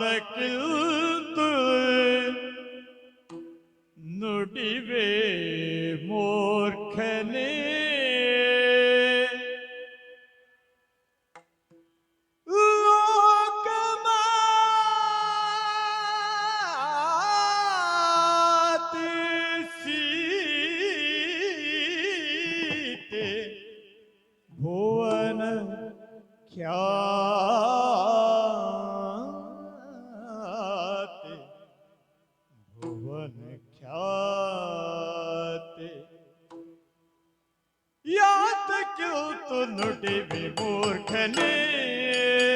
तक ಭುವನ ಖ್ಯಾತೆ. ಯಾತ ಕ್ಯೂತು ನುಡಿವಿ ಮೂರ್ಖನೇ? ಯಾತ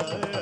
yeah.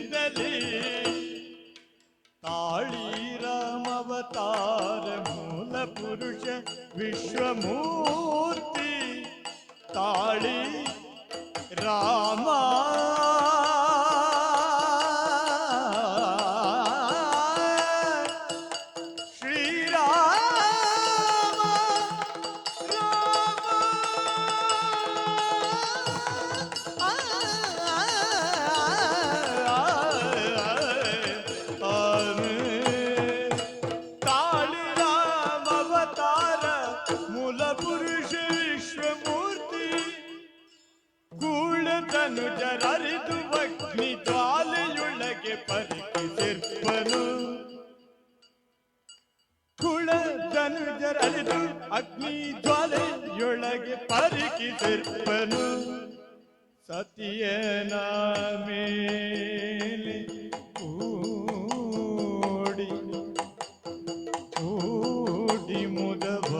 जिंदली ताळी मूल पुरुष विश्वमूर्ति ताळी रामा ಮೂಲ ಪುರುಷ ವಿಶ್ವಮೂರ್ತಿ. ಗೂಢತನು ಜರರಿದು ಅಗ್ನಿ ಜ್ವಾಲೆಯೊಳಗೆ ಪರಿಕಿಸಿರ್ಪನು ಕುಳತನು ಜರರಿದು ಅಗ್ನಿ ಜ್ವಾಲೆಯೊಳಗೆ ಪರಿಕಿಸಿರ್ಪನು ಸತಿಯನ ಮೇಲೆ ಓಡಿ ಓಡಿ ಮುದವ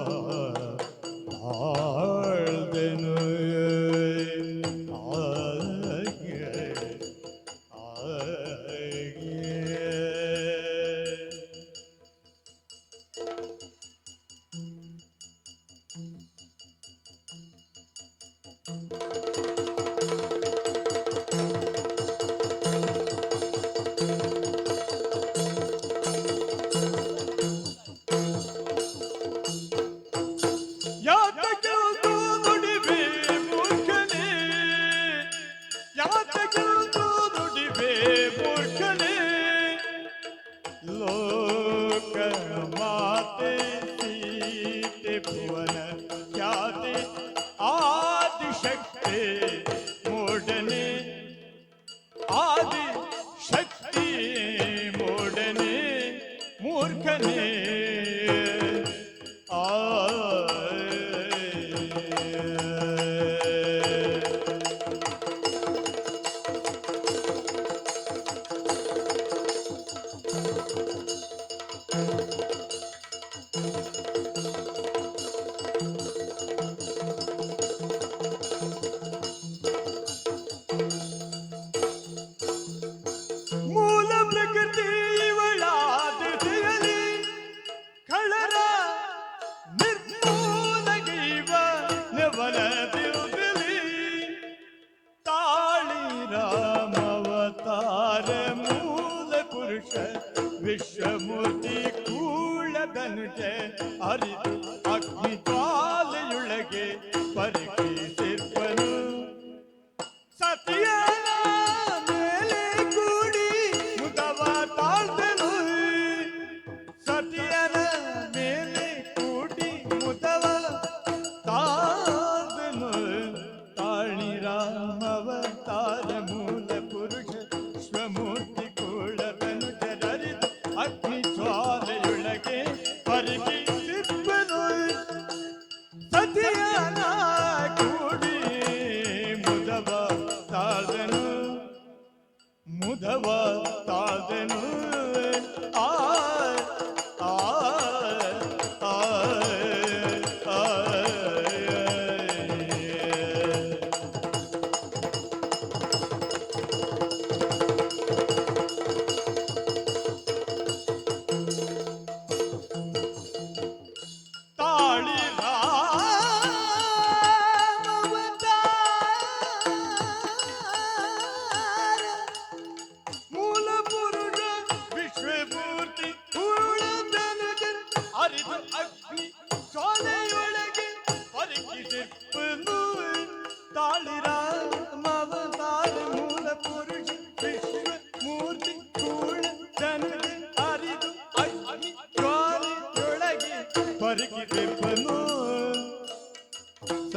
भुवन ख्याते आदि शक्ति मोडने आदि शक्ति मोडने मूर्खने आ ಪುರುಷ ವಿಶ್ವಮೂರ್ತಿ ಕೂಳದನುಜ ಅರಿತು ಅಗ್ನಿ ಕಾಲೆಯೊಳಗೆ ಪರಿಕೆ. ಕಲಿಯನಾ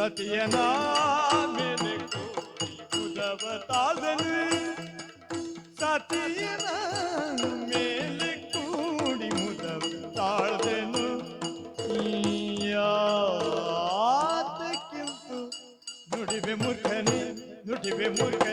सतियना मैंने पूजा बता देने सतियना मेले कूड़ी मुदब ताड़ देनु याद किंतु नुडिबे मूर्खने नुडिबे मूर्खने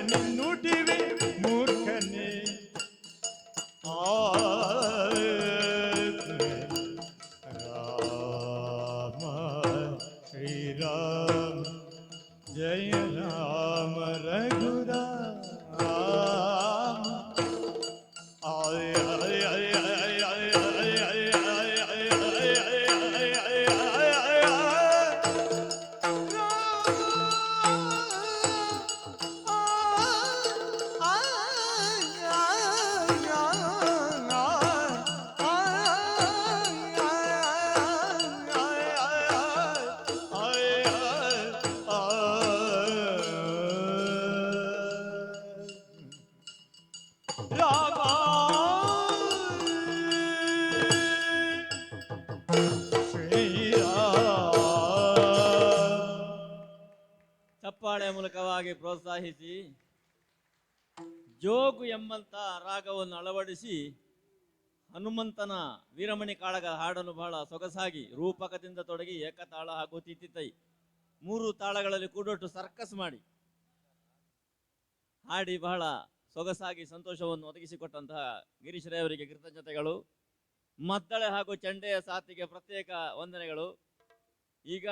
राम रघुरा ಪ್ರೋತ್ಸಾಹಿಸಿ ಜೋಗು ಎಂಬಂತ ರಾಗವನ್ನು ಅಳವಡಿಸಿ ಹನುಮಂತನ ವೀರಮಣಿ ಕಾಳಗ ಹಾಡನ್ನು ಬಹಳ ಸೊಗಸಾಗಿ ರೂಪಕದಿಂದ ತೊಡಗಿ ಏಕತಾಳ ಹಾಗೂ ತಿತ್ತಿತೈ ಮೂರು ತಾಳಗಳಲ್ಲಿ ಕೂಡೊಟ್ಟು ಸರ್ಕಸ್ ಮಾಡಿ ಹಾಡಿ ಬಹಳ ಸೊಗಸಾಗಿ ಸಂತೋಷವನ್ನು ಒದಗಿಸಿಕೊಟ್ಟಂತಹ ಗಿರೀಶ್ ಅವರಿಗೆ ಕೃತಜ್ಞತೆಗಳು. ಮದ್ದಳೆ ಹಾಗೂ ಚಂಡೆಯ ಸಾತಿಗೆ ಪ್ರತ್ಯೇಕ ವಂದನೆಗಳು. ಈಗ